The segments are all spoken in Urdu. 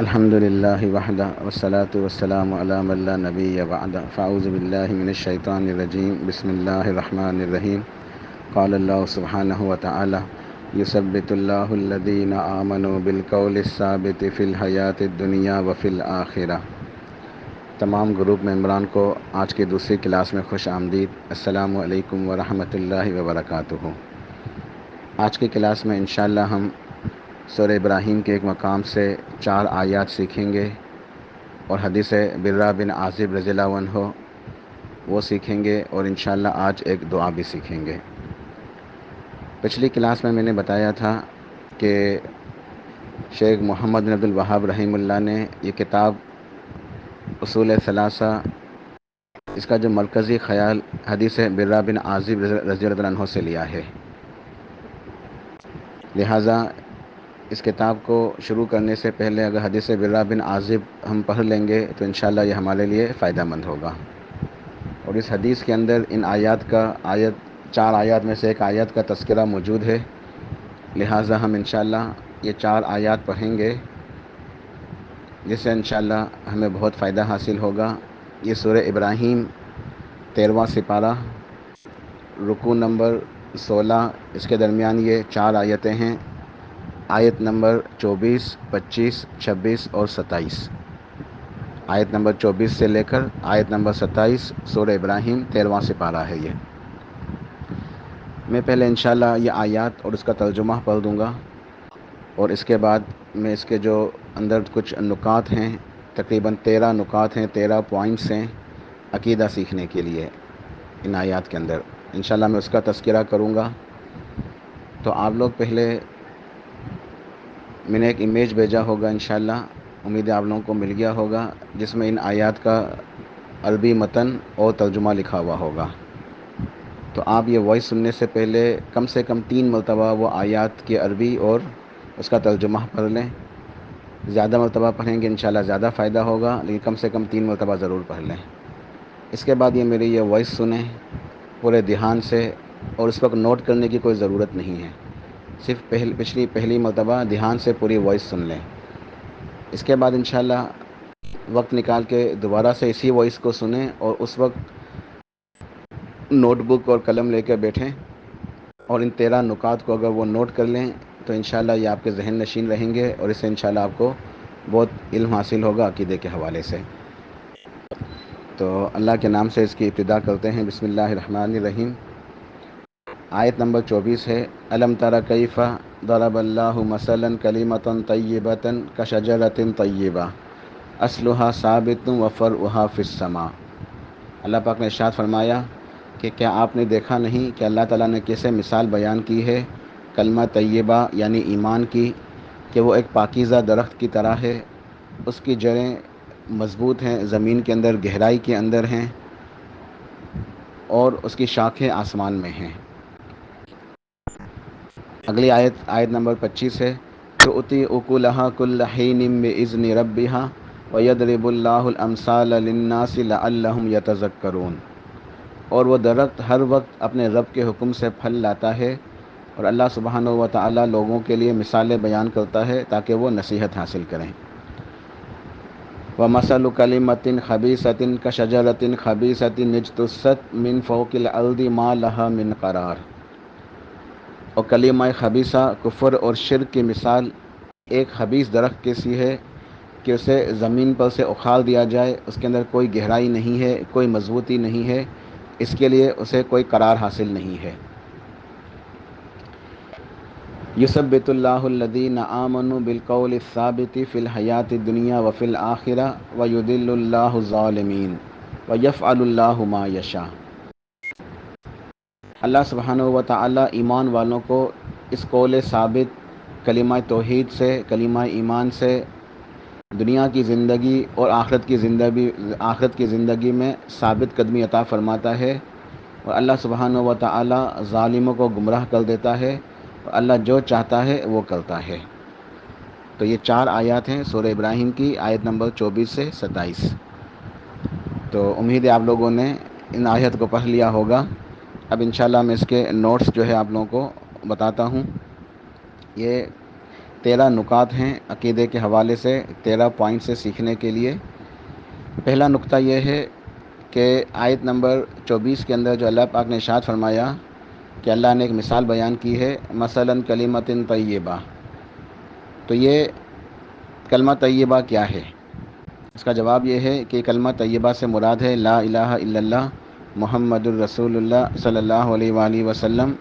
الحمد للہ وحدہ وسلاۃ وسلام علام اللہ نبی وعدہ فاؤز باللہ من الشیطان الرجیم۔ بسم اللہ الرحمن الرحیم۔ قال اللہ سبحانہ و وتعالی، یثبت اللہ الذین آمنوا بالقول الثابت فی الحیات الدنیا وفی الآخرہ تمام گروپ ممبران کو آج کی دوسری کلاس میں خوش آمدید۔ السلام علیکم ورحمۃ اللہ وبرکاتہ۔ آج کی کلاس میں انشاءاللہ ہم سور ابراہیم کے ایک مقام سے چار آیات سیکھیں گے اور حدیث برہ بن عاصب رضی اللہ عنہ وہ سیکھیں گے اور انشاءاللہ آج ایک دعا بھی سیکھیں گے۔ پچھلی کلاس میں میں نے بتایا تھا کہ شیخ محمد بن عبد الوہاب رحیم اللہ نے یہ کتاب اصول ثلاثہ، اس کا جو مرکزی خیال حدیث برہ بن عاصب رضی اللہ عنہ سے لیا ہے۔ لہٰذا اس کتاب کو شروع کرنے سے پہلے اگر حدیث برہ بن عازب ہم پڑھ لیں گے تو انشاءاللہ یہ ہمارے لیے فائدہ مند ہوگا۔ اور اس حدیث کے اندر ان آیات کا آیت، چار آیات میں سے ایک آیت کا تذکرہ موجود ہے۔ لہٰذا ہم انشاءاللہ یہ چار آیات پڑھیں گے، جس سے انشاءاللہ ہمیں بہت فائدہ حاصل ہوگا۔ یہ سورہ ابراہیم تیرواں سپارہ رکو نمبر سولہ، اس کے درمیان یہ چار آیتیں ہیں۔ آیت نمبر چوبیس، پچیس، چھبیس اور ستائیس۔ آیت نمبر چوبیس سے لے کر آیت نمبر ستائیس سورہ ابراہیم تیرواں سپارہ ہے یہ۔ میں پہلے انشاءاللہ یہ آیات اور اس کا ترجمہ پڑھ دوں گا۔ اور اس کے بعد میں اس کے جو اندر کچھ نکات ہیں، تقریباً تیرہ نکات ہیں، تیرہ پوائنٹس ہیں عقیدہ سیکھنے کے لیے ان آیات کے اندر۔ انشاءاللہ میں اس کا تذکرہ کروں گا۔ تو آپ لوگ پہلے میں نے ایک امیج بھیجا ہوگا انشاءاللہ، امید آپ لوگوں کو مل گیا ہوگا، جس میں ان آیات کا عربی متن اور ترجمہ لکھا ہوا ہوگا۔ تو آپ یہ وائس سننے سے پہلے کم سے کم تین مرتبہ وہ آیات کی عربی اور اس کا ترجمہ پڑھ لیں۔ زیادہ مرتبہ پڑھیں گے انشاءاللہ زیادہ فائدہ ہوگا، لیکن کم سے کم تین مرتبہ ضرور پڑھ لیں۔ اس کے بعد یہ میری یہ وائس سنیں پورے دھیان سے اور اس وقت نوٹ کرنے کی کوئی ضرورت نہیں ہے۔ صرف پہل، پچھلی، پہلی مرتبہ دھیان سے پوری وائس سن لیں۔ اس کے بعد انشاءاللہ وقت نکال کے دوبارہ سے اسی وائس کو سنیں اور اس وقت نوٹ بک اور قلم لے کے بیٹھیں اور ان تیرہ نکات کو اگر وہ نوٹ کر لیں تو انشاءاللہ یہ آپ کے ذہن نشین رہیں گے اور اس سے انشاءاللہ آپ کو بہت علم حاصل ہوگا عقیدے کے حوالے سے۔ تو اللہ کے نام سے اس کی ابتدا کرتے ہیں۔ بسم اللہ الرحمن الرحیم۔ آیت نمبر چوبیس ہے علم تر کیفہ ضرب اللہ مثلا کلیمتا طیبتا کشجرت طیبہ اسلحہ ثابت وفرعها فی السماء۔ اللہ پاک نے ارشاد فرمایا کہ کیا آپ نے دیکھا نہیں کہ اللہ تعالیٰ نے کیسے مثال بیان کی ہے، کلمہ طیبہ یعنی ایمان کی، کہ وہ ایک پاکیزہ درخت کی طرح ہے، اس کی جڑیں مضبوط ہیں، زمین کے اندر گہرائی کے اندر ہیں اور اس کی شاخیں آسمان میں ہیں۔ اگلی آیت آیت نمبر پچیس ہے تو اتی اکولہ کلحین عزن ربیہ وید رب اللہ الامثال للناس لعلہم یتذکرون۔ اور وہ درخت ہر وقت اپنے رب کے حکم سے پھل لاتا ہے اور اللہ سبحانہ و تعالیٰ لوگوں کے لیے مثالیں بیان کرتا ہے تاکہ وہ نصیحت حاصل کریں۔ و مسل کلیمتن خبیصتن کشجرتن خبیصتن نجتست من فوق الارض ما لها من قرار۔ اور کلیمہ خبیصہ کفر اور شرک کی مثال ایک خبیص درخت کی سی ہے کہ اسے زمین پر سے اکھاڑ دیا جائے، اس کے اندر کوئی گہرائی نہیں ہے، کوئی مضبوطی نہیں ہے، اس کے لیے اسے کوئی قرار حاصل نہیں ہے۔ یوسبۃ اللہ الدین آمن بالقول الثابت فی الحیات دنیا و فی الآخرہ و ید اللہ ظالمین و یف اللہ ما یشا اللہ سبحانہ و تعالی ایمان والوں کو اس قول ثابت، کلمہ توحید سے، کلمہ ایمان سے، دنیا کی زندگی اور آخرت کی زندگی، آخرت کی زندگی میں ثابت قدمی عطا فرماتا ہے اور اللہ سبحانہ و تعالی ظالموں کو گمراہ کر دیتا ہے اور اللہ جو چاہتا ہے وہ کرتا ہے۔ تو یہ چار آیات ہیں سورہ ابراہیم کی، آیت نمبر چوبیس سے ستائیس۔ تو امید ہے آپ لوگوں نے ان آیت کو پڑھ لیا ہوگا۔ اب انشاءاللہ میں اس کے نوٹس جو ہے آپ لوگوں کو بتاتا ہوں۔ یہ تیرہ نکات ہیں عقیدے کے حوالے سے، تیرہ پوائنٹ سے سیکھنے کے لیے۔ پہلا نقطہ یہ ہے کہ آیت نمبر چوبیس کے اندر جو اللہ پاک نے اشاد فرمایا کہ اللہ نے ایک مثال بیان کی ہے، مثلا کلیمت طیبہ۔ تو یہ کلمہ طیبہ کیا ہے؟ اس کا جواب یہ ہے کہ کلمہ طیبہ سے مراد ہے لا الہ الا اللہ۔ محمد الرسول اللہ صلی اللہ علیہ وآلہ وسلم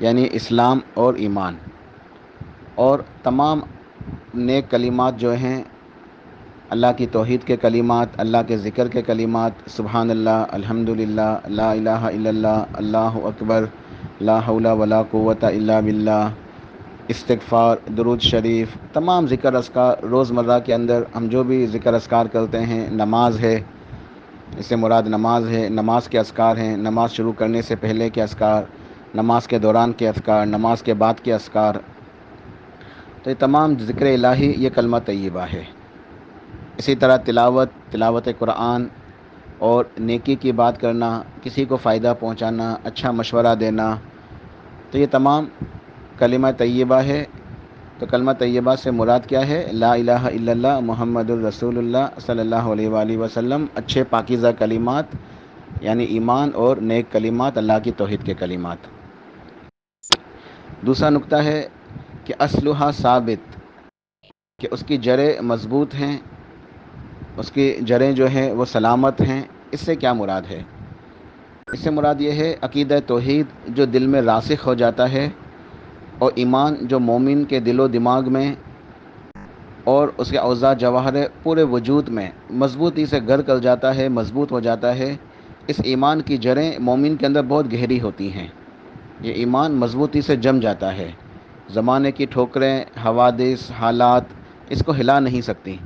یعنی اسلام اور ایمان۔ اور تمام نیک کلمات جو ہیں، اللہ کی توحید کے کلمات، اللہ کے ذکر کے کلمات سبحان اللہ الحمد للہ لا الہ الا اللہ اللہ اکبر، لا حول ولا قوت الا باللہ، استغفار، درود شریف، تمام ذکر اسکار روزمرہ کے اندر ہم جو بھی ذکر اسکار کرتے ہیں، نماز ہے اس سے مراد نماز ہے، نماز کے اسکار ہیں۔ نماز شروع کرنے سے پہلے کے اسکار نماز کے دوران کے اسکار نماز کے بعد کے اسکار تو یہ تمام ذکر الہی، یہ کلمہ طیبہ ہے۔ اسی طرح تلاوت تلاوت قرآن اور نیکی کی بات کرنا، کسی کو فائدہ پہنچانا اچھا مشورہ دینا، تو یہ تمام کلمہ طیبہ ہے۔ تو کلمہ طیبہ سے مراد کیا ہے؟ لا الہ الا اللہ محمد الرسول اللہ صلی اللہ علیہ وآلہ وسلم، اچھے پاکیزہ کلمات یعنی ایمان اور نیک کلمات، اللہ کی توحید کے کلمات۔ دوسرا نقطہ ہے کہ اسلحہ ثابت، کہ اس کی جڑیں مضبوط ہیں، اس کی جڑیں جو ہیں وہ سلامت ہیں، اس سے کیا مراد ہے؟ اس سے مراد یہ ہے عقیدہ توحید جو دل میں راسخ ہو جاتا ہے اور ایمان جو مومن کے دل و دماغ میں اور اس کے اوضاع جواہر پورے وجود میں مضبوطی سے گر کر جاتا ہے، مضبوط ہو جاتا ہے۔ اس ایمان کی جڑیں مومن کے اندر بہت گہری ہوتی ہیں۔ یہ ایمان مضبوطی سے جم جاتا ہے۔ زمانے کی ٹھوکریں، حوادث، حالات اس کو ہلا نہیں سکتی۔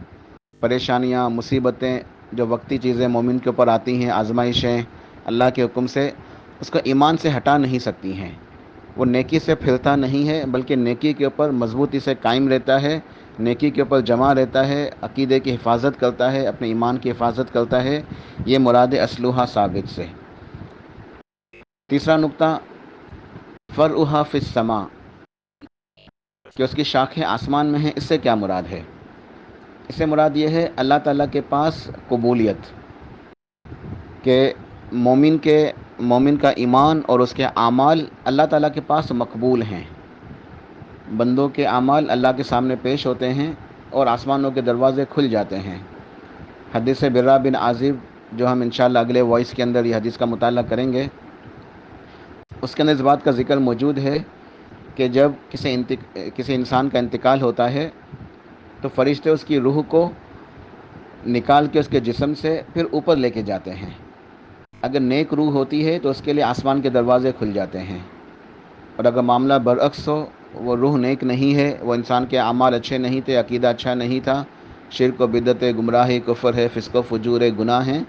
پریشانیاں، مصیبتیں جو وقتی چیزیں مومن کے اوپر آتی ہیں، آزمائشیں اللہ کے حکم سے اس کو ایمان سے ہٹا نہیں سکتی ہیں۔ وہ نیکی سے پھرتا نہیں ہے، بلکہ نیکی کے اوپر مضبوطی سے قائم رہتا ہے، نیکی کے اوپر جمع رہتا ہے، عقیدے کی حفاظت کرتا ہے، اپنے ایمان کی حفاظت کرتا ہے۔ یہ مراد اسلحہ ثابت سے۔ تیسرا نقطہ فرحا فما کہ اس کی شاخیں آسمان میں ہیں اس سے کیا مراد ہے؟ اس سے مراد یہ ہے، اللہ تعالیٰ کے پاس قبولیت، کہ مومن کے مومن کا ایمان اور اس کے اعمال اللہ تعالیٰ کے پاس مقبول ہیں۔ بندوں کے اعمال اللہ کے سامنے پیش ہوتے ہیں اور آسمانوں کے دروازے کھل جاتے ہیں۔ حدیث برا بن عازب، جو ہم انشاءاللہ اگلے وائس کے اندر یہ حدیث کا مطالعہ کریں گے، اس کے اندر اس بات کا ذکر موجود ہے کہ جب کسی انتق... کسی انسان کا انتقال ہوتا ہے، تو فرشتے اس کی روح کو نکال کے اس کے جسم سے پھر اوپر لے کے جاتے ہیں۔ اگر نیک روح ہوتی ہے تو اس کے لیے آسمان کے دروازے کھل جاتے ہیں۔ اور اگر معاملہ برعکس ہو، وہ روح نیک نہیں ہے، وہ انسان کے اعمال اچھے نہیں تھے، عقیدہ اچھا نہیں تھا، شرک و بدت گمراہی، کفر ہے، فسق و فجور گناہ ہیں،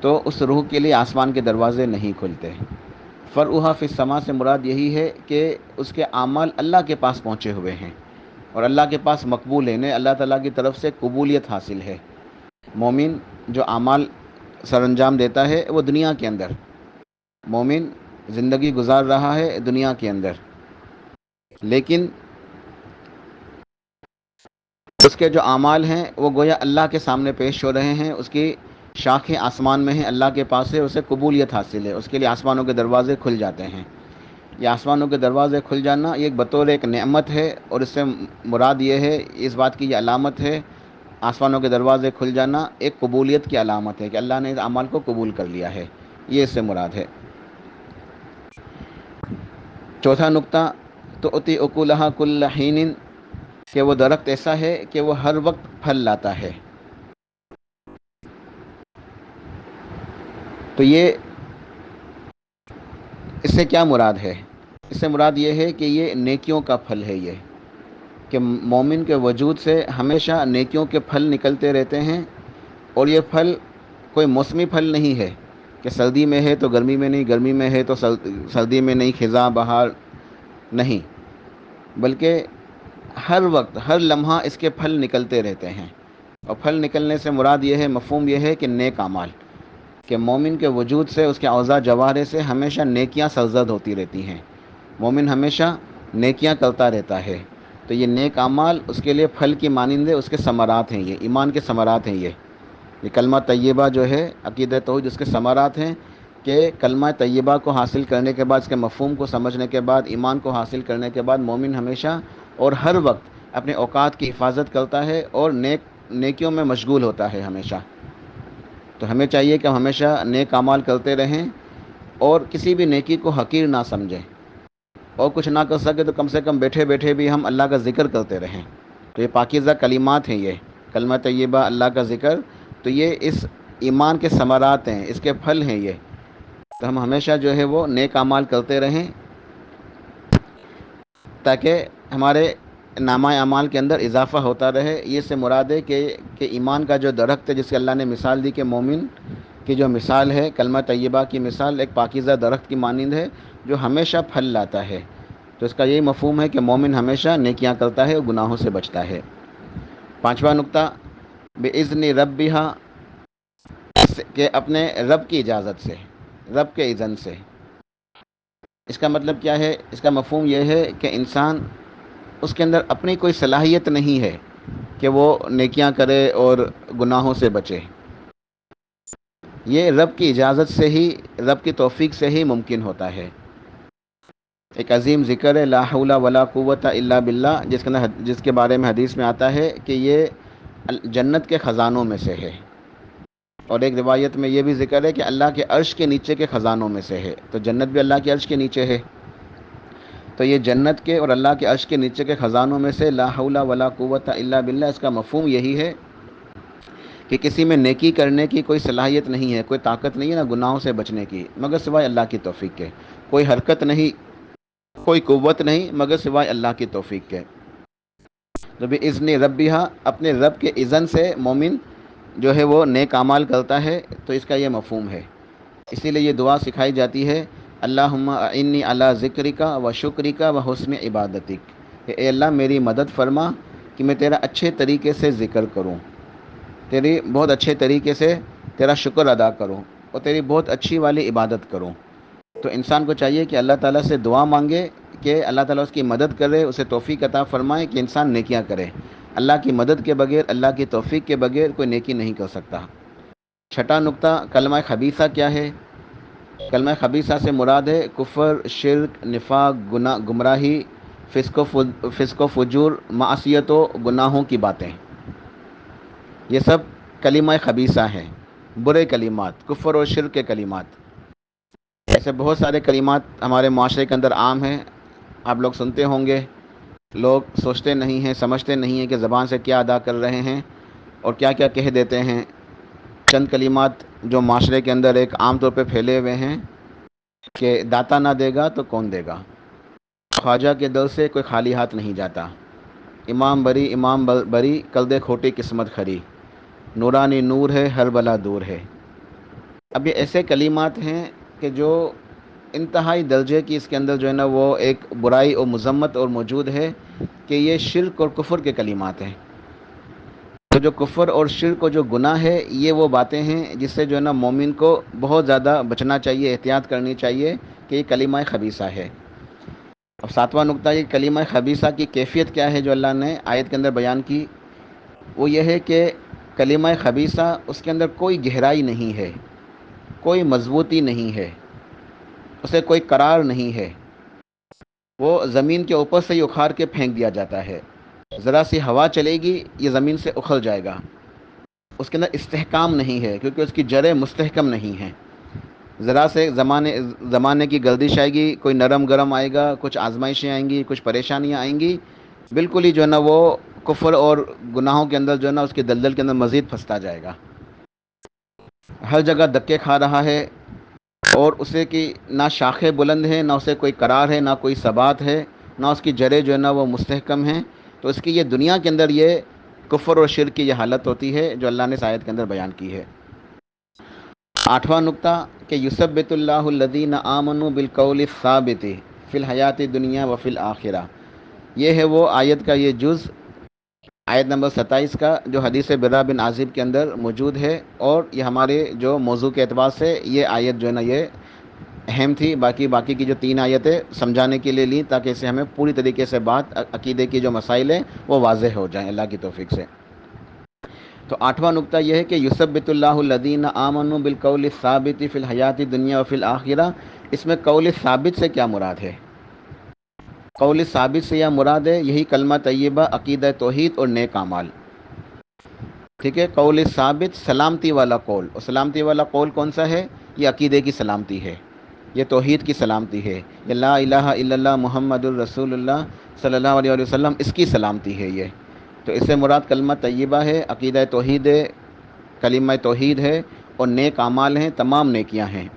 تو اس روح کے لیے آسمان کے دروازے نہیں کھلتے۔ فرعہ فسما سے مراد یہی ہے کہ اس کے اعمال اللہ کے پاس پہنچے ہوئے ہیں۔ اور اللہ کے پاس مقبول ہے اللہ تعالیٰ کی طرف سے قبولیت حاصل ہے۔ مومن جو اعمال سر انجام دیتا ہے وہ دنیا کے اندر۔ مومن زندگی گزار رہا ہے دنیا کے اندر۔ لیکن اس کے جو اعمال ہیں، وہ گویا اللہ کے سامنے پیش ہو رہے ہیں۔ اس کی شاخیں آسمان میں ہیں۔ اللہ کے پاس ہے اسے قبولیت حاصل ہے۔ اس کے لیے آسمانوں کے دروازے کھل جاتے ہیں۔ یہ آسمانوں کے دروازے کھل جانا یہ ایک بطور ایک نعمت ہے اور اس سے مراد یہ ہے، اس بات کی یہ علامت ہے آسمانوں کے دروازے کھل جانا ایک قبولیت کی علامت ہے کہ اللہ نے اس عمل کو قبول کر لیا ہے۔ یہ اس سے مراد ہے۔ چوتھا نقطہ تو اتی اکولہ کلین کہ وہ درخت ایسا ہے کہ وہ ہر وقت پھل لاتا ہے۔ تو یہ اس سے کیا مراد ہے؟ اس سے مراد یہ ہے کہ یہ نیکیوں کا پھل ہے یہ۔ کہ مومن کے وجود سے ہمیشہ نیکیوں کے پھل نکلتے رہتے ہیں اور یہ پھل کوئی موسمی پھل نہیں ہے کہ سردی میں ہے تو گرمی میں نہیں، گرمی میں ہے تو سردی میں نہیں، خزاں، بہار نہیں۔ بلکہ ہر وقت، ہر لمحہ اس کے پھل نکلتے رہتے ہیں۔ اور پھل نکلنے سے مراد یہ ہے، مفہوم یہ ہے کہ نیک اعمال، کہ مومن کے وجود سے، اس کے اوضاع جواہرے سے ہمیشہ نیکیاں سرزد ہوتی رہتی ہیں۔ مومن ہمیشہ نیکیاں کرتا رہتا ہے۔ تو یہ نیک اعمال اس کے لیے پھل کی مانند ہے اس کے ثمرات ہیں یہ، ایمان کے ثمرات ہیں یہ۔ یہ کلمہ طیبہ جو ہے، عقیدہ توحید، اس کے ثمرات ہیں کہ کلمہ طیبہ کو حاصل کرنے کے بعد، اس کے مفہوم کو سمجھنے کے بعد، ایمان کو حاصل کرنے کے بعد مومن ہمیشہ اور ہر وقت اپنے اوقات کی حفاظت کرتا ہے اور نیک، نیکیوں میں مشغول ہوتا ہے ہمیشہ۔ تو ہمیں چاہیے کہ ہم ہمیشہ نیک اعمال کرتے رہیں اور کسی بھی نیکی کو حقیر نہ سمجھیں۔ اور کچھ نہ کر سکے تو کم سے کم بیٹھے بیٹھے بھی ہم اللہ کا ذکر کرتے رہیں۔ تو یہ پاکیزہ کلمات ہیں یہ، کلمہ طیبہ اللہ کا ذکر۔ تو یہ اس ایمان کے ثمرات ہیں، اس کے پھل ہیں یہ۔ تو ہم ہمیشہ جو ہے وہ نیک اعمال کرتے رہیں۔ تاکہ ہمارے نامہ اعمال کے اندر اضافہ ہوتا رہے۔ یہ سے مراد ہے کہ کہ ایمان کا جو درخت ہے، جس کے اللہ نے مثال دی کہ مومن کی جو مثال ہے، کلمہ طیبہ کی مثال ایک پاکیزہ درخت کی مانند ہے جو ہمیشہ پھل لاتا ہے۔ تو اس کا یہی مفہوم ہے کہ مومن ہمیشہ نیکیاں کرتا ہے اور گناہوں سے بچتا ہے۔ پانچواں نقطہ بے عزن رب کہ اپنے رب کی اجازت سے، رب کے اذن سے۔ اس کا مطلب کیا ہے؟ اس کا مفہوم یہ ہے کہ انسان اس کے اندر اپنی کوئی صلاحیت نہیں ہے کہ وہ نیکیاں کرے اور گناہوں سے بچے۔ یہ رب کی اجازت سے ہی، رب کی توفیق سے ہی ممکن ہوتا ہے۔ ایک عظیم ذکر ہے، لا حول ولا قوت الا باللہ، جس کے جس کے بارے میں حدیث میں آتا ہے کہ یہ جنت کے خزانوں میں سے ہے۔ اور ایک روایت میں یہ بھی ذکر ہے کہ اللہ کے عرش کے نیچے کے خزانوں میں سے ہے۔ تو جنت بھی اللہ کے عرش کے نیچے ہے۔ تو یہ جنت کے اور اللہ کے عرش کے نیچے کے خزانوں میں سے لا حول ولا قوت الا باللہ، اس کا مفہوم یہی ہے کہ کسی میں نیکی کرنے کی کوئی صلاحیت نہیں ہے، کوئی طاقت نہیں ہے نا گناہوں سے بچنے کی، مگر سوائے اللہ کی توفیق کے۔ کوئی حرکت نہیں، کوئی قوت نہیں، مگر سوائے اللہ کی توفیق کے۔ جب اذن ربیہ اپنے رب کے اذن سے مومن جو ہے وہ نیک اعمال کرتا ہے، تو اس کا یہ مفہوم ہے۔ اسی لیے یہ دعا سکھائی جاتی ہے اللہ انی اللہ ذکری کا و شکری کا و حسن عبادتی کہ اے اللہ میری مدد فرما کہ میں تیرا اچھے طریقے سے ذکر کروں۔ تیری بہت اچھے طریقے سے تیرا شکر ادا کروں اور تیری بہت اچھی والی عبادت کروں۔ تو انسان کو چاہیے کہ اللہ تعالیٰ سے دعا مانگے کہ اللہ تعالیٰ اس کی مدد کرے، اسے توفیق عطا فرمائے کہ انسان نیکیاں کرے۔ اللہ کی مدد کے بغیر، اللہ کی توفیق کے بغیر کوئی نیکی نہیں کر سکتا۔ چھٹا نقطہ، کلمہ خبیصہ کیا ہے؟ کلمہ خبیصہ سے مراد ہے کفر، شرک، نفاق، گناہ، گمراہی، فسق و فسق و فجور معاشیت و گناہوں کی باتیں۔ یہ سب کلمہ خبیصہ ہیں، برے کلمات، کفر و شرک کے کلمات۔ ایسے بہت سارے کلمات ہمارے معاشرے کے اندر عام ہیں، آپ لوگ سنتے ہوں گے۔ لوگ سوچتے نہیں ہیں، سمجھتے نہیں ہیں کہ زبان سے کیا ادا کر رہے ہیں اور کیا کیا کہہ دیتے ہیں۔ چند کلمات جو معاشرے کے اندر ایک عام طور پہ پھیلے ہوئے ہیں کہ داتا نہ دے گا تو کون دے گا؟ خواجہ کے دل سے کوئی خالی ہاتھ نہیں جاتا۔ امام بری امام بری، کل دے کھوٹی قسمت کھری۔ نورانی نور ہے، ہر بلا دور ہے۔ اب یہ ایسے کلمات ہیں کہ جو انتہائی درجے کی اس کے اندر جو ہے نا وہ ایک برائی اور مذمت اور موجود ہے کہ یہ شرک اور کفر کے کلمات ہیں۔ تو جو کفر اور شرک و جو گناہ ہے، یہ وہ باتیں ہیں جس سے جو ہے نا مومن کو بہت زیادہ بچنا چاہیے، احتیاط کرنی چاہیے کہ یہ کلمہ خبیصہ ہے۔ اور ساتواں نقطہ، یہ کلمہ خبیصہ کی کیفیت کیا ہے جو اللہ نے آیت کے اندر بیان کی، وہ یہ ہے کہ کلمہ خبیصہ اس کے اندر کوئی گہرائی نہیں ہے، کوئی مضبوطی نہیں ہے، اسے کوئی قرار نہیں ہے۔ وہ زمین کے اوپر سے ہی اکھاڑ کے پھینک دیا جاتا ہے۔ ذرا سی ہوا چلے گی، یہ زمین سے اکھل جائے گا۔ اس کے اندر استحکام نہیں ہے، کیونکہ اس کی جڑیں مستحکم نہیں ہیں۔ ذرا سے زمانے زمانے کی گردش آئے گی، کوئی نرم گرم آئے گا، کچھ آزمائشیں آئیں گی، کچھ پریشانیاں آئیں گی۔ بالکل ہی جو ہے نا وہ کفر اور گناہوں کے اندر جو ہے نا اس کے دلدل کے اندر مزید پھنستا جائے گا۔ ہر جگہ دھکے کھا رہا ہے اور اسے کی نہ شاخیں بلند ہیں، نہ اسے کوئی قرار ہے، نہ کوئی ثبات ہے، نہ اس کی جڑیں جو ہے نا وہ مستحکم ہیں۔ تو اس کی یہ دنیا کے اندر یہ کفر اور شرک کی یہ حالت ہوتی ہے جو اللہ نے سایت کے اندر بیان کی ہے۔ آٹھواں نقطہ، کہ یوسف بیت اللہ الدین آمن بالقول ثابت فی الحیات دنیا و فی الآخرہ یہ ہے وہ آیت کا یہ جز، آیت نمبر ستائیس کا، جو حدیث برا بن عازب کے اندر موجود ہے، اور یہ ہمارے جو موضوع کے اعتبار سے یہ آیت جو ہے نا، یہ اہم تھی۔ باقی باقی کی جو تین آیتیں سمجھانے کے لیے لیں تاکہ اسے ہمیں پوری طریقے سے بات، عقیدے کی جو مسائل ہیں، وہ واضح ہو جائیں۔ اللہ کی توفیق سے۔ تو آٹھواں نقطہ یہ ہے کہ یوسف اللہ الدین آمن بالقول ثابت فی الحیاتی دنیا و فی الآخرہ۔ اس میں قول ثابت سے کیا مراد ہے؟ قول ثابت سے یا مراد ہے، یہی کلمہ طیبہ، عقیدہ توحید اور نیک اعمال۔ ٹھیک ہے، قول ثابت سلامتی والا قول۔ اور سلامتی والا قول کون سا ہے؟ یہ عقیدے کی سلامتی ہے۔ یہ توحید کی سلامتی ہے۔ یہ لا الہ الا اللہ محمد الرسول اللہ صلی اللہ علیہ وسلم، اس کی سلامتی ہے یہ۔ تو اس سے مراد کلمہ طیبہ ہے، عقیدہ توحید ہے، کلمہ توحید ہے اور نیک اعمال ہیں، تمام نیکیاں ہیں۔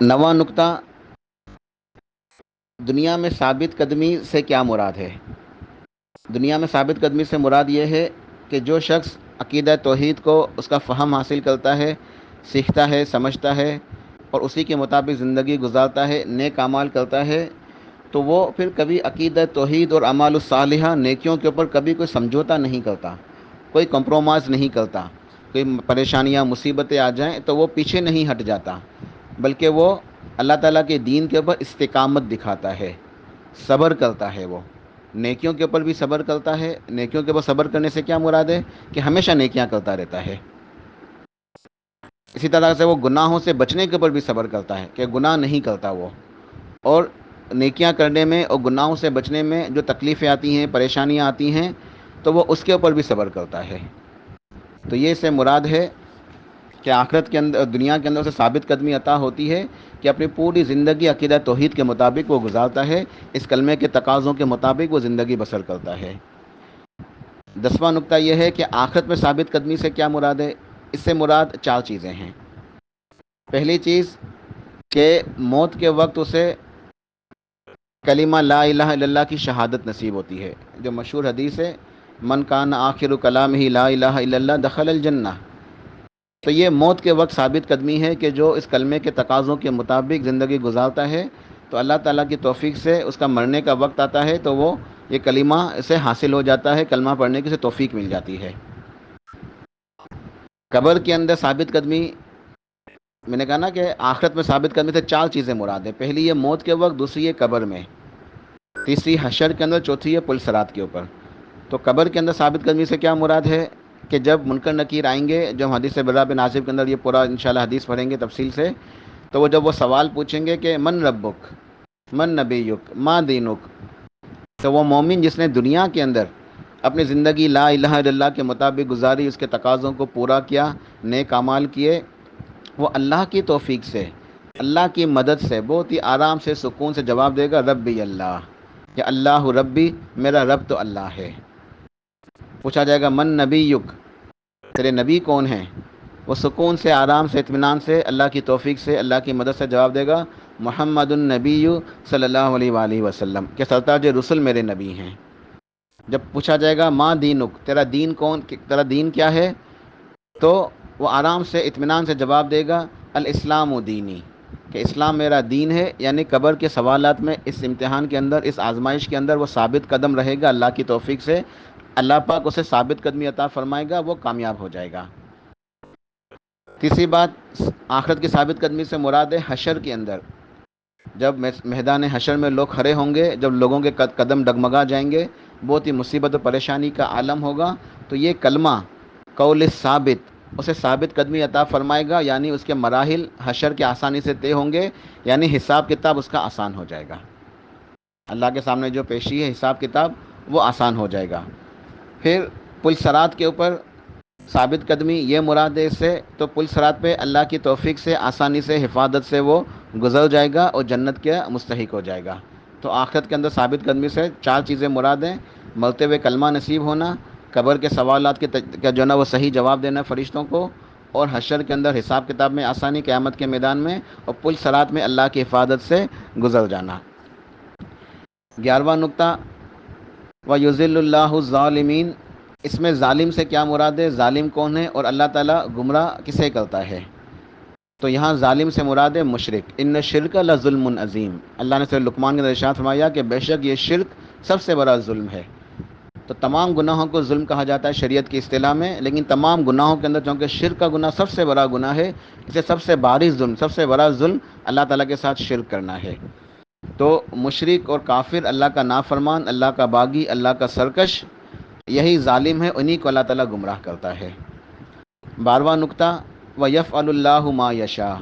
نواں نقطہ دنیا میں ثابت قدمی سے کیا مراد ہے؟ دنیا میں ثابت قدمی سے مراد یہ ہے کہ جو شخص عقیدہ توحید کو اس کا فہم حاصل کرتا ہے، سیکھتا ہے، سمجھتا ہے اور اسی کے مطابق زندگی گزارتا ہے، نیک اعمال کرتا ہے، تو وہ پھر کبھی عقیدہ توحید اور اعمال الصالحہ نیکیوں کے اوپر کبھی کوئی سمجھوتا نہیں کرتا، کوئی کمپرومائز نہیں کرتا، کوئی پریشانیاں، مصیبتیں آ جائیں تو وہ پیچھے نہیں ہٹ جاتا، بلکہ وہ اللہ تعالیٰ کے دین کے اوپر استقامت دکھاتا ہے، صبر کرتا ہے وہ۔ نیکیوں کے اوپر بھی صبر کرتا ہے، نیکیوں کے اوپر صبر کرنے سے کیا مراد ہے؟ کہ ہمیشہ نیکیاں کرتا رہتا ہے۔ اسی طرح سے وہ گناہوں سے بچنے کے اوپر بھی صبر کرتا ہے، کہ گناہ نہیں کرتا وہ۔ اور نیکیاں کرنے میں اور گناہوں سے بچنے میں جو تکلیفیں آتی ہیں، پریشانیاں آتی ہیں، تو وہ اس کے اوپر بھی صبر کرتا ہے۔ تو یہ سے مراد ہے کہ آخرت کے اندر، دنیا کے اندر سے ثابت قدمی عطا ہوتی ہے کہ اپنی پوری زندگی عقیدہ توحید کے مطابق وہ گزارتا ہے، اس کلمے کے تقاضوں کے مطابق وہ زندگی بسر کرتا ہے۔ دسواں نقطہ یہ ہے کہ آخرت میں ثابت قدمی سے کیا مراد ہے؟ اس سے مراد چار چیزیں ہیں۔ پہلی چیز کہ موت کے وقت اسے کلمہ لا الہ الا اللہ کی شہادت نصیب ہوتی ہے۔ جو مشہور حدیث ہے، من کان آخر کلام ہی لا الہ الا اللہ دخل الجنہ تو یہ موت کے وقت ثابت قدمی ہے کہ جو اس کلمے کے تقاضوں کے مطابق زندگی گزارتا ہے، تو اللہ تعالیٰ کی توفیق سے اس کا مرنے کا وقت آتا ہے، تو وہ یہ کلمہ اسے حاصل ہو جاتا ہے، کلمہ پڑھنے کی اسے توفیق مل جاتی ہے۔ قبر کے اندر ثابت قدمی، میں نے کہا نا کہ آخرت میں ثابت قدمی سے چار چیزیں مراد ہیں۔ پہلی یہ موت کے وقت، دوسری ہے قبر میں، تیسری حشر کے اندر، چوتھی ہے پلسرات کے اوپر۔ تو قبر کے اندر ثابت قدمی سے کیا مراد ہے؟ کہ جب منکر نکیر آئیں گے، جب حدیث برا بن ناصف کے اندر یہ پورا انشاءاللہ حدیث پڑھیں گے تفصیل سے، تو وہ جب وہ سوال پوچھیں گے کہ من ربک، من نبیک ماں دینک؟ تو وہ مومن جس نے دنیا کے اندر اپنی زندگی لا الہ الا اللہ کے مطابق گزاری، اس کے تقاضوں کو پورا کیا، نیک اعمال کیے، وہ اللہ کی توفیق سے، اللہ کی مدد سے، بہت ہی آرام سے، سکون سے جواب دے گا، ربی اللہ یا اللہ ربی، میرا رب تو اللہ ہے۔ پوچھا جائے گا، من نبی یق تیرے نبی کون ہیں؟ وہ سکون سے، آرام سے، اطمینان سے، اللہ کی توفیق سے، اللہ کی مدد سے جواب دے گا، محمد النبی صلی اللہ علیہ وآلہ وسلم۔ کہ سرتاج رسول میرے نبی ہیں۔ جب پوچھا جائے گا ماں دینک؟ تیرا دین کون؟ تیرا دین کیا ہے؟ تو وہ آرام سے، اطمینان سے جواب دے گا، الاسلام و دینی۔ کہ اسلام میرا دین ہے یعنی قبر کے سوالات میں، اس امتحان کے اندر، اس آزمائش کے اندر وہ ثابت قدم رہے گا اللہ کی توفیق سے۔ اللہ پاک اسے ثابت قدمی عطا فرمائے گا، وہ کامیاب ہو جائے گا۔ تیسری بات، آخرت کی ثابت قدمی سے مراد ہے حشر کے اندر۔ جب میدان حشر میں لوگ کھڑے ہوں گے، جب لوگوں کے قدم ڈگمگا جائیں گے، بہت ہی مصیبت و پریشانی کا عالم ہوگا۔ تو یہ کلمہ قول ثابت، اسے ثابت قدمی عطا فرمائے گا یعنی اس کے مراحل حشر کے آسانی سے طے ہوں گے یعنی حساب کتاب اس کا آسان ہو جائے گا۔ اللہ کے سامنے جو پیشی ہے، حساب کتاب، وہ آسان ہو جائے گا۔ پھر پل سرات کے اوپر ثابت قدمی یہ مراد ہے اس سے، تو پل سرات پہ اللہ کی توفیق سے، آسانی سے، حفاظت سے وہ گزر جائے گا اور جنت کے مستحق ہو جائے گا۔ تو آخرت کے اندر ثابت قدمی سے چار چیزیں مراد ہیں۔ مرتے ہوئے کلمہ نصیب ہونا، قبر کے سوالات کے جو ہے نا، وہ صحیح جواب دینا فرشتوں کو، اور حشر کے اندر حساب کتاب میں آسانی قیامت کے میدان میں، اور پل سرات میں اللہ کی حفاظت سے گزر جانا۔ گیارہواں نقطہ و یوزل اللہ ظالمین اس میں ظالم سے کیا مراد ہے؟ ظالم کون ہے اور اللہ تعالیٰ گمراہ کسے کرتا ہے؟ تو یہاں ظالم سے مراد ہے مشرق ان شرک اللہ ظلم عظیم اللہ نے سے لکمان کے ارشاد فرمایا کہ بے شک یہ شرک سب سے بڑا ظلم ہے۔ تو تمام گناہوں کو ظلم کہا جاتا ہے شریعت کی اصطلاح میں، لیکن تمام گناہوں کے اندر چونکہ شرک کا گناہ سب سے بڑا گناہ ہے، اسے سب سے باری ظلم، سب سے بڑا ظلم اللہ تعالیٰ کے ساتھ شرک کرنا ہے۔ تو مشرق اور کافر اللہ کا نافرمان، اللہ کا باغی، اللہ کا سرکش، یہی ظالم ہے، انہی کو اللہ تعالیٰ گمراہ کرتا ہے۔ بارواں نقطہ و یف اللہ ما یشا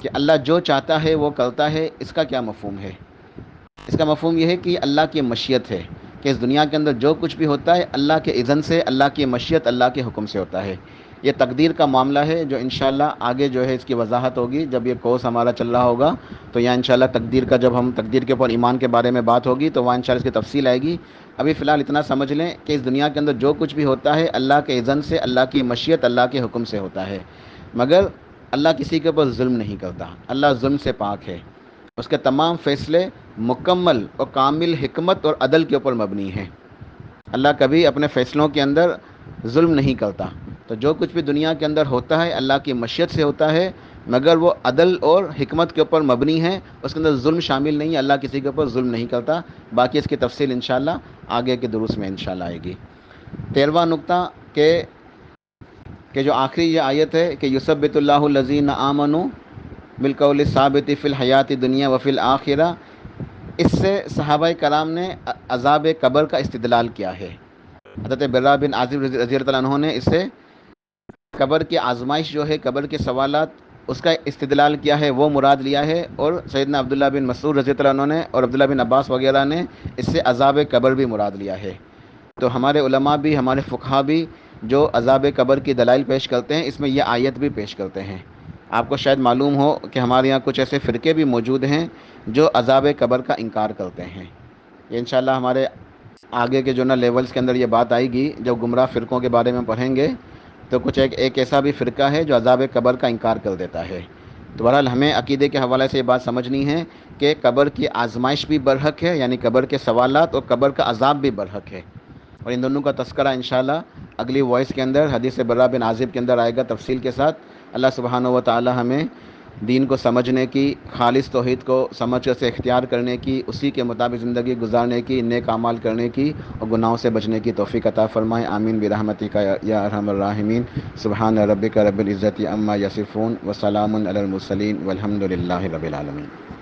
کہ اللہ جو چاہتا ہے، وہ کرتا ہے۔ اس کا کیا مفہوم ہے؟ اس کا مفہوم یہ ہے کہ اللہ کی مشیت ہے۔ کہ اس دنیا کے اندر جو کچھ بھی ہوتا ہے، اللہ کے اذن سے، اللہ کی مشیت، اللہ کے حکم سے ہوتا ہے۔ یہ تقدیر کا معاملہ ہے جو انشاءاللہ آگے جو ہے اس کی وضاحت ہوگی۔ جب یہ کورس ہمارا چل رہا ہوگا تو یہاں انشاءاللہ تقدیر کا جب ہم تقدیر کے اوپر ایمان کے بارے میں بات ہوگی تو وہاں انشاءاللہ اس کی تفصیل آئے گی۔ ابھی فی الحال اتنا سمجھ لیں کہ اس دنیا کے اندر جو کچھ بھی ہوتا ہے اللہ کے اذن سے، اللہ کی مشیت، اللہ کے حکم سے ہوتا ہے۔ مگر اللہ کسی کے اوپر ظلم نہیں کرتا، اللہ ظلم سے پاک ہے۔ اس کے تمام فیصلے مکمل اور کامل حکمت اور عدل کے اوپر مبنی ہیں۔ اللہ کبھی اپنے فیصلوں کے اندر ظلم نہیں کرتا۔ تو جو کچھ بھی دنیا کے اندر ہوتا ہے، اللہ کی مشیت سے ہوتا ہے، مگر وہ عدل اور حکمت کے اوپر مبنی ہے، اس کے اندر ظلم شامل نہیں، اللہ کسی کے اوپر ظلم نہیں کرتا۔ باقی اس کی تفصیل انشاءاللہ آگے کے دروس میں انشاءاللہ آئے گی۔ تیرواں نقطہ کہ کہ جو آخری یہ آیت ہے کہ یوسف اللہ الزین آمن بالقول ثابت فی الحیات دنیا وفی الآخرہ اس سے صحابہ کرام نے عذاب قبر کا استدلال کیا ہے۔ حضرت برا بن عاظم رضی اللہ عنہ نے اس سے قبر کی آزمائش جو ہے، قبر کے سوالات، اس کا استدلال کیا ہے، وہ مراد لیا ہے اور سیدنا عبداللہ بن مسعود رضی اللہ عنہ نے اور عبداللہ بن عباس وغیرہ نے اس سے عذاب قبر بھی مراد لیا ہے۔ تو ہمارے علماء بھی، ہمارے فقہ بھی جو عذاب قبر کی دلائل پیش کرتے ہیں، اس میں یہ آیت بھی پیش کرتے ہیں۔ آپ کو شاید معلوم ہو کہ ہمارے یہاں کچھ ایسے فرقے بھی موجود ہیں جو عذاب قبر کا انکار کرتے ہیں۔ یہ انشاءاللہ ہمارے آگے کے جو نا لیولز کے اندر یہ بات آئے گی، جب گمراہ فرقوں کے بارے میں پڑھیں گے، تو کچھ ایک ایک ایسا بھی فرقہ ہے جو عذاب قبر کا انکار کر دیتا ہے۔ تو بہرحال ہمیں عقیدے کے حوالے سے یہ بات سمجھنی ہے کہ قبر کی آزمائش بھی برحق ہے یعنی قبر کے سوالات اور قبر کا عذاب بھی برحق ہے۔ اور ان دونوں کا تذکرہ انشاءاللہ اگلی وائس کے اندر، حدیث برا بن عازب کے اندر آئے گا تفصیل کے ساتھ۔ اللہ سبحانہ و تعالی ہمیں دین کو سمجھنے کی، خالص توحید کو سمجھ سے اختیار کرنے کی، اسی کے مطابق زندگی گزارنے کی، نیک اعمال کرنے کی اور گناہوں سے بچنے کی توفیق عطا فرمائے۔ آمین۔ برحمتی کا یا ارحم الراحمین۔ سبحان ربک رب العزت اما یسفون وسلام سلام المسلین والحمد للہ رب العالمین۔